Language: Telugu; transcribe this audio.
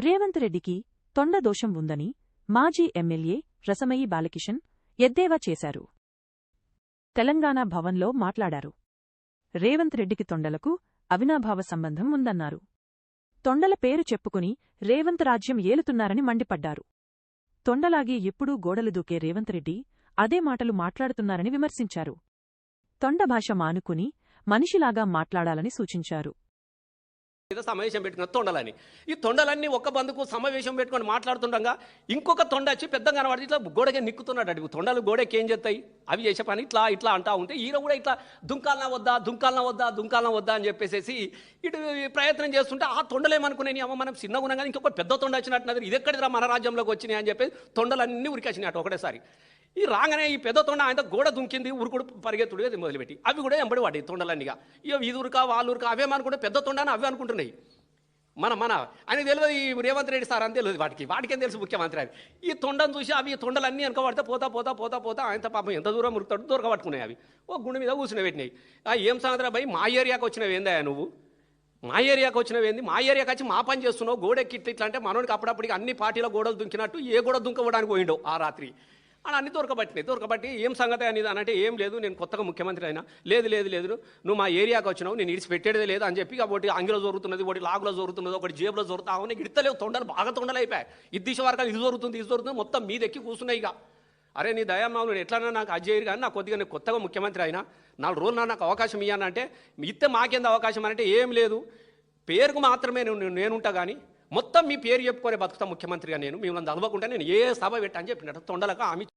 రేవంత్ రెడ్డికి తొండ దోషం ఉందని మాజీ ఎమ్మెల్యే రసమయి బాలకిషన్ ఎద్దేవా చేశారు. తెలంగాణ భవన్లో మాట్లాడారు. రేవంత్ రెడ్డికి తొండలకు అవినాభావ సంబంధం ఉందన్నారు. తొండల పేరు చెప్పుకుని రేవంత్ రాజ్యం ఏలుతున్నారని మండిపడ్డారు. తొండలాగి ఎప్పుడూ గోడలు దూకే రేవంత్ రెడ్డి అదే మాటలు మాట్లాడుతున్నారని విమర్శించారు. తొండ భాష మానుకుని మనిషిలాగా మాట్లాడాలని సూచించారు. మీద సమావేశం పెట్టుకున్న తొండలని. ఈ తొండలన్నీ ఒక్క బంధుకు సమావేశం పెట్టుకొని మాట్లాడుతుండగా ఇంకొక తొండ వచ్చి పెద్ద కనబడి ఇట్లా గోడకే నిక్కుతున్నాడు అడుగు. తొండలు గోడకి ఏం చేస్తాయి? అవి చేసే పని ఇట్లా ఇట్లా అంటా ఉంటే ఈయన కూడా ఇట్లా దుంకాలన వద్దా దుంకాలన వద్దా దుంకాలన వద్దా అని చెప్పేసి ఇటు ప్రయత్నం చేస్తుంటే ఆ తొండలేమనుకునే అమ్మ మనం చిన్నగా ఉన్నాం కానీ ఇంకొక పెద్ద తొండ వచ్చినట్టున్నది ఇది ఎక్కడ మన రాజ్యంలోకి వచ్చినాయి అని చెప్పేసి తొండలన్నీ ఉరికొచ్చినాయి అటు ఒకటేసారి. ఈ రాగానే ఈ పెద్ద తొండ ఆయన గోడ దుంకింది ఉరుకుడు పరిగెత్తుడు అది మొదలుపెట్టి. అవి కూడా ఎంబడి వాడి తొండలన్నీగా. ఇక ఇది ఉరుకా వాళ్ళు ఉరుకా అవేమనుకుంటే పెద్ద తొండ అని అవే అనుకుంటున్నాయి. మన మన అని తెలియదు ఈ రేవంత్ రెడ్డి సార్ అని తెలియదు వాటికి వాటికేం తెలుసు ముఖ్యమంత్రి అవి ఈ తొండను చూసి అవి ఈ తొండలన్నీ వెనకబడితే పోతా పోతా పోతా పోతా ఆయన పాపం ఎంత దూరం ఉరుకుతాడు దొరకబట్టుకున్నాయి అవి. ఓ గుండె మీద కూర్చుని పెట్టినాయి. ఆ ఏం సాయంత్రం భయ్? మా ఏరియాకి వచ్చినవి ఏందయ్యా నువ్వు? మా ఏరియాకి వచ్చినవి ఏంది? మా ఏరియాకి వచ్చి మా పని చేస్తున్నావు గోడెక్కి ఇట్లా అంటే మనోడికి అప్పుడప్పటికి అన్ని పార్టీల గోడలు దుంకినట్టు ఏ గోడ దుంకవడానికి పోయిండో ఆ రాత్రి. అని అన్ని దొరకబట్టినాయి. దొరకబట్టి ఏం సంగతి అనేది అని అంటే ఏం లేదు నేను కొత్తగా ముఖ్యమంత్రి అయినా. లేదు లేదు లేదు. నువ్వు మా ఏరియాకి వచ్చినావు నేను ఇడిచి పెట్టేదే లేదు అని చెప్పి ఒకటి అంగిలో జరుగుతున్నది ఒకటి లాగులో జరుగుతున్నది ఒకటి జేబులో జరుగుతావు నీకు ఇడతలేవు తొండలు బాగా తొండలు అయిపోయాయి. ఇది దిశ వరకు ఇది జరుగుతుంది ఇది జరుగుతుంది మొత్తం మీద ఎక్కి కూర్చున్నాయి ఇక. అరే నీ దయామావులు నేను ఎట్లన్నా నాకు అజయ్యరు కానీ నాకు కొద్దిగా నేను కొత్తగా ముఖ్యమంత్రి అయినా నాలుగు రోజులు నాకు అవకాశం ఇవ్వనంటే ఇస్తే మాకేంది అవకాశం అంటే ఏం లేదు. పేరుకు మాత్రమే నేను నేనుంటా కానీ మొత్తం మీ పేరు చెప్పుకొని బతుకుతా ముఖ్యమంత్రిగా నేను. మిమ్మల్ని చదవకుండా నేను ఏ సభ పెట్టా అని చెప్పినట్టు తొండలకు ఆమె